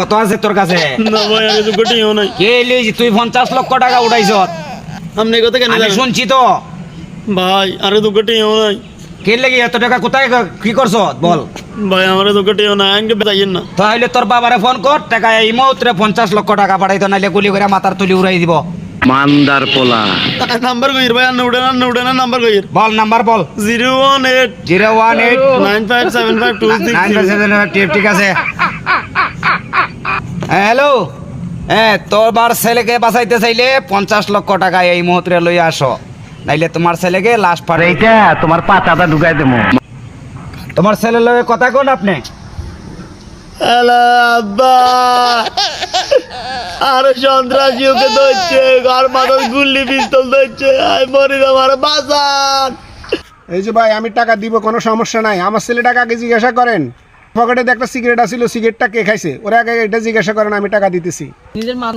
কত আছে তোর কাছে? না ভাই আমি তো গোটিও নাই। কে লিয়েছি তুই পঞ্চাশ লক্ষ টাকা উঠাইছ? আপনি কথা কেন আমি শুনছি তো। ভাই আরে তো গোটিও নাই। কে লেগে এত টাকা কোথায় কি করছ? বল। ভাই আমার তো না। তাহলে তোর বাবারে ফোন কর টাকা এই মুহূর্তে পঞ্চাশ লক্ষ টাকা পাঠাইতো নাইলে গুলি করে মাথার তুলি উড়াই দিব। মান্দার পোলা। নাম্বার কইর ভাই? আন্ন উড়ে না উড়ে না নাম্বার কইর বল নাম্বার বল। Zero one eight zero one eight nine five seven five two six ঠিক আছে। হ্যালো হ্যাঁ তোমার ছেলেকে বাঁচাইতে চাইলে পঞ্চাশ লক্ষ টাকা এই মুহূর্তে লই আসো। নাইলে তোমার ছেলেকে লাশ পারে। এইটা তোমার পাতাটা ঢুকাই দেবো। তোমার ছেলের লগে কথা কোন আপনি। হ্যালো আব্বা। আরে সন্ত্রাসী ওকে ধরছে ঘর মাথার গুল্লি পিস্তল ধরছে আয় মরি আমার বাজার এই যে ভাই আমি টাকা দিব কোনো সমস্যা নাই। আমার ছেলে টাকা আগে জিজ্ঞাসা করেন। পকেটে একটা সিগারেট আসিল সিগারেটটা কে খাইছে? ওরা আগে এটা জিজ্ঞাসা করেন আমি টাকা দিতেছি। নিজের মা